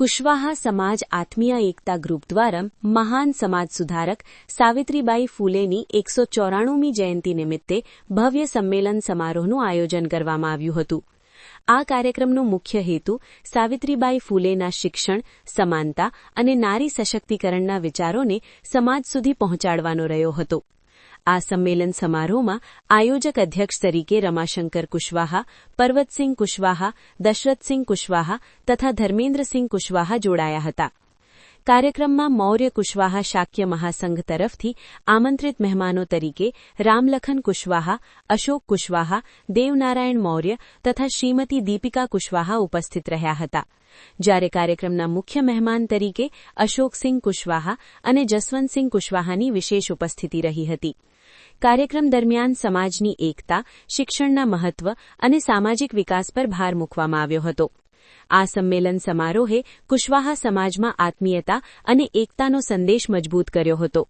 કુશવાહા સમાજ આત્મીય એકતા ગ્રુપ દ્વારા મહાન સમાજ સુધારક સાવિત્રીબાઈ ફૂલેની એકસો ચોરાણુંમી જયંતિ નિમિત્તે ભવ્ય સંમેલન સમારોહનું આયોજન કરવામાં આવ્યું હતું. આ કાર્યક્રમનો મુખ્ય હેતુ સાવિત્રીબાઈ ફૂલેના શિક્ષણ, સમાનતા અને નારી સશક્તિકરણના વિચારોને સમાજ સુધી પહોંચાડવાનો રહ્યો હતો. આ સંમેલન સમારોહમાં આયોજક અધ્યક્ષ તરીકે રમાશંકર કુશવાહા, પર્વતસિંહ કુશવાહા, દશરથસિંહ કુશવાહા તથા ધર્મેન્દ્રસિંહ કુશવાહા જોડાયા હતા. કાર્યક્રમમાં મૌર્ય કુશવાહા શાક્ય મહાસંઘ તરફથી આમંત્રિત મહેમાનો તરીકે રામલખન કુશવાહા, અશોક કુશવાહા, દેવનારાયણ મૌર્ય તથા શ્રીમતી દીપિકા કુશવાહા ઉપસ્થિત રહ્યા હતા. જ્યારે કાર્યક્રમના મુખ્ય મહેમાન તરીકે અશોકસિંહ કુશવાહા અને જસવંતસિંહ કુશવાહાની વિશેષ ઉપસ્થિતિ રહી હતી. કાર્યક્રમ દરમિયાન સમાજની એકતા, શિક્ષણના મહત્વ અને સામાજિક વિકાસ પર ભાર મૂકવામાં આવ્યો હતો. આ સંમેલન સમારોહે કુશવાહા સમાજમાં આત્મીયતા અને એકતાનો સંદેશ મજબૂત કર્યો હતો.